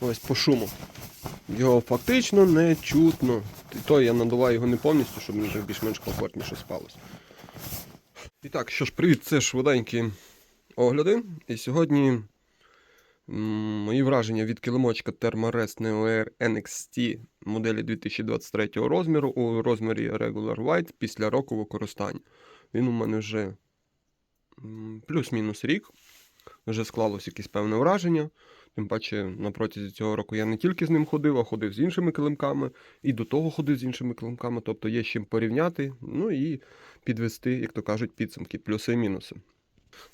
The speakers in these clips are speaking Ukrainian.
Ось по шуму. Його фактично не чутно. І то я надуваю його не повністю, щоб мені так більш-менш комфортніше спалось. І так, що ж, привіт, це швиденькі огляди. І сьогодні мої враження від килимочка Thermarest Neo Air NXT моделі 2023 розміру у розмірі Regular White після року використання. Він у мене вже плюс-мінус рік. Вже склалось якесь певне враження. Тим паче, на протязі цього року я не тільки з ним ходив, а ходив з іншими килимками, і до того ходив з іншими килимками, тобто є з чим порівняти, ну і підвести, як то кажуть, підсумки, плюси і мінуси.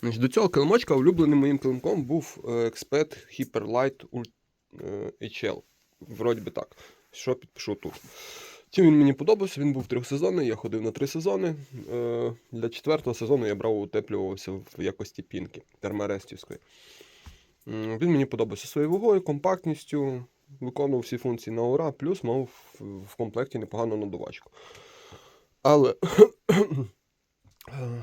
Значить, до цього килимочка улюбленим моїм килимком був е, Expert Hyperlight е, HL. Вроді би так. Що підпишу тут. Чим він мені подобався, він був трьохсезонний, я ходив на три сезони. Е, Для четвертого сезону я брав утеплювався в якості пінки терморестівської. Він мені подобався своєю вагою, компактністю, виконував всі функції на ура, плюс мав в- комплекті непогану надувачку. Але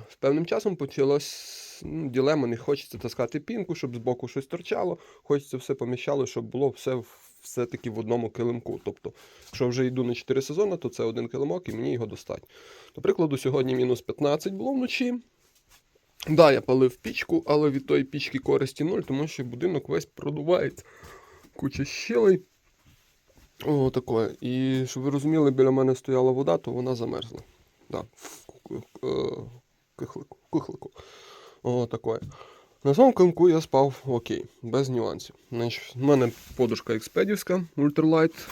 з певним часом почалась ну, ділема, не хочеться таскати пінку, щоб збоку щось торчало, хочеться все поміщало, щоб було все все-таки в одному килимку. Тобто, якщо вже йду на 4 сезони, то це один килимок і мені його достатньо. До прикладу, сьогодні мінус 15 було вночі. Да, я палив пічку, але від тої пічки користі нуль, тому що будинок весь продувається. Куча щелей. О, таке. І щоб ви розуміли, біля мене стояла вода, то вона замерзла. Да. ку- е, Кихлику. Кихлику. О, таке. На своєму килимку я спав окей, без нюансів. Значить, в мене подушка експедівська Ultralight.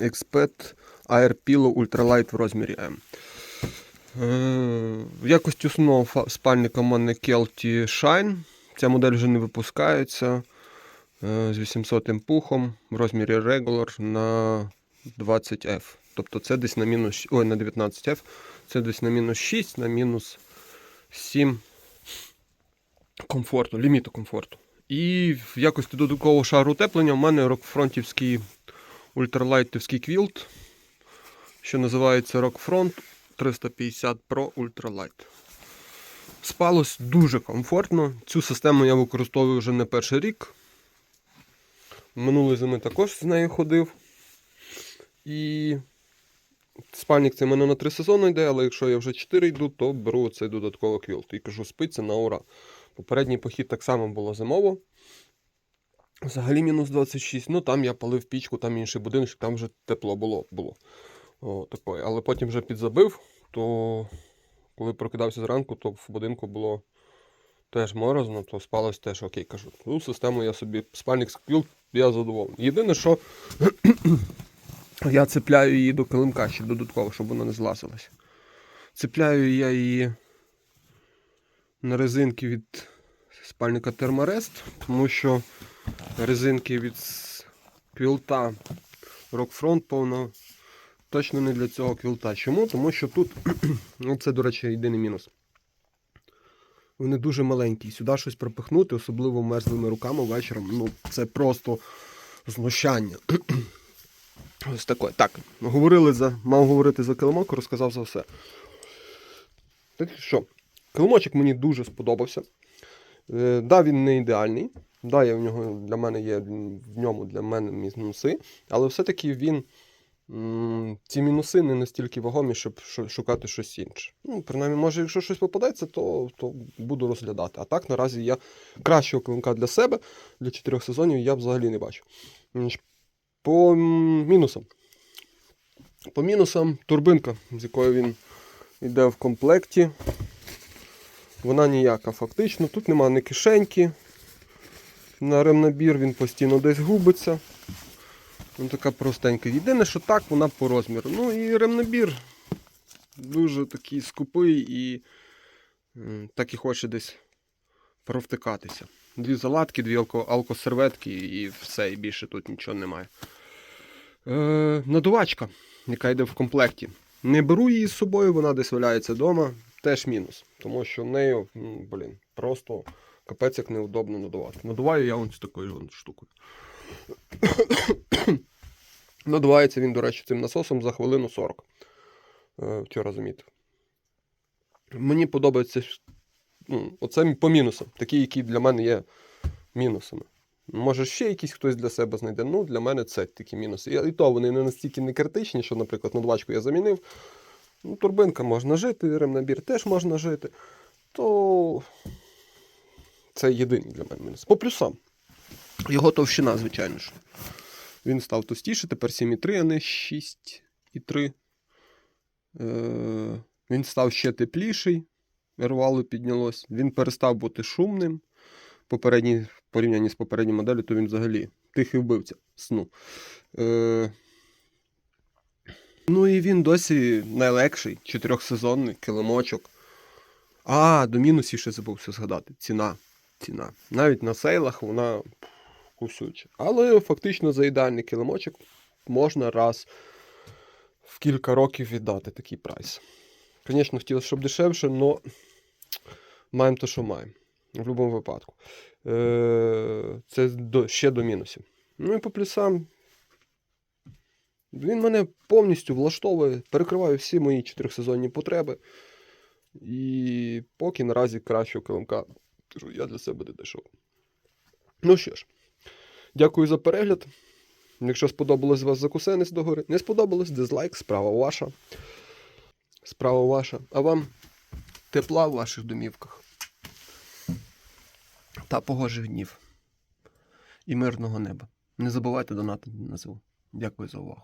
Exped Air Pillow Ultralight в розмірі M. Е, В якості основного спальника в мене Kelty Shine. Ця модель вже не випускається е, з 800 пухом в розмірі Regular на 20F. Тобто це десь на мінус ой, на 19F. Це десь на мінус 6, на мінус 7 комфорту, ліміту комфорту. І в якості додаткового шару утеплення в мене рокфронтівський ультралайтівський квілт, що називається Rockfront 350 Pro Ultralight. Спалось дуже комфортно. Цю систему я використовую вже не перший рік. Минулої зими також з нею ходив. І спальник це в мене на 3 сезони йде, але якщо я вже 4 йду, то беру цей додатковий квілт. І кажу, спиться на ура. Попередній похід так само було зимово. Взагалі мінус 26. Ну там я палив пічку, там інший будинок, там вже тепло було. було. О, такої. Але потім вже підзабив, то коли прокидався зранку, то в будинку було теж морозно, то спалось теж окей. Кажу, ну, систему я собі спальник сквіл, я задоволений. Єдине, що я цепляю її до килимка ще додатково, щоб вона не злазилась. Цепляю я її на резинки від спальника Thermarest, тому що резинки від квілта Rockfront повно точно не для цього квілта. Чому? Тому що тут, ну це, до речі, єдиний мінус. Вони дуже маленькі. Сюди щось пропихнути, особливо мерзлими руками вечором. Ну, це просто знущання. Ось таке. Так, говорили за, мав говорити за килимок, розказав за все. Так що, килимочок мені дуже сподобався. Е, да, він не ідеальний. Да, я в нього для мене є в ньому для мене мінуси, але все-таки він. Ці мінуси не настільки вагомі, щоб шукати щось інше. Ну, принаймні, може, якщо щось попадеться, то, то буду розглядати. А так, наразі я кращого клинка для себе для чотирьох сезонів я взагалі не бачу. По мінусам. По мінусам турбинка, з якою він йде в комплекті. Вона ніяка фактично. Тут нема ні кишеньки. На ремнабір він постійно десь губиться. Ну, така простенька. Єдине, що так, вона по розміру. Ну і ремнабір дуже такий скупий і так і хоче десь провтикатися. Дві заладки, дві алкосерветки і все, і більше тут нічого немає. Е, надувачка, яка йде в комплекті. Не беру її з собою, вона десь валяється вдома. Теж мінус. Тому що нею, м, блін, просто капець як неудобно надувати. Надуваю я ось такою штукою. Надувається він, до речі, цим насосом за хвилину 40. Е, вчора замітив. Мені подобається ну, оце по мінусам, такі, які для мене є мінусами. Може, ще якийсь хтось для себе знайде. Ну, для мене це такі мінуси. І, то вони не настільки не критичні, що, наприклад, надвачку я замінив. Ну, турбинка можна жити, ремнабір теж можна жити. То це єдиний для мене мінус. По плюсам. Його товщина, звичайно ж. Він став товстіше, тепер 7,3, а не 6,3. Е, він став ще тепліший, рвало піднялось. Він перестав бути шумним. Попередній, в порівнянні з попередньою моделлю, то він взагалі тихий вбивця сну. Е, ну і він досі найлегший, чотирьохсезонний килимочок. А, до мінусів ще забувся згадати. Ціна. Ціна. Навіть на сейлах вона кусюча. Але фактично за ідеальний килимочок можна раз в кілька років віддати такий прайс. Звісно, хотілося, щоб дешевше, але маємо те, що маємо. В будь-якому випадку. Е, Це ще до мінусів. Ну і по плюсам. Він мене повністю влаштовує, перекриває всі мої чотирьохсезонні потреби. І поки наразі кращого килимка я для себе не знайшов. Ну що ж, дякую за перегляд. Якщо сподобалось вас закусенець догори, не сподобалось, дизлайк, справа ваша. Справа ваша. А вам тепла в ваших домівках та погожих днів і мирного неба. Не забувайте донатити на ЗУ. Дякую за увагу.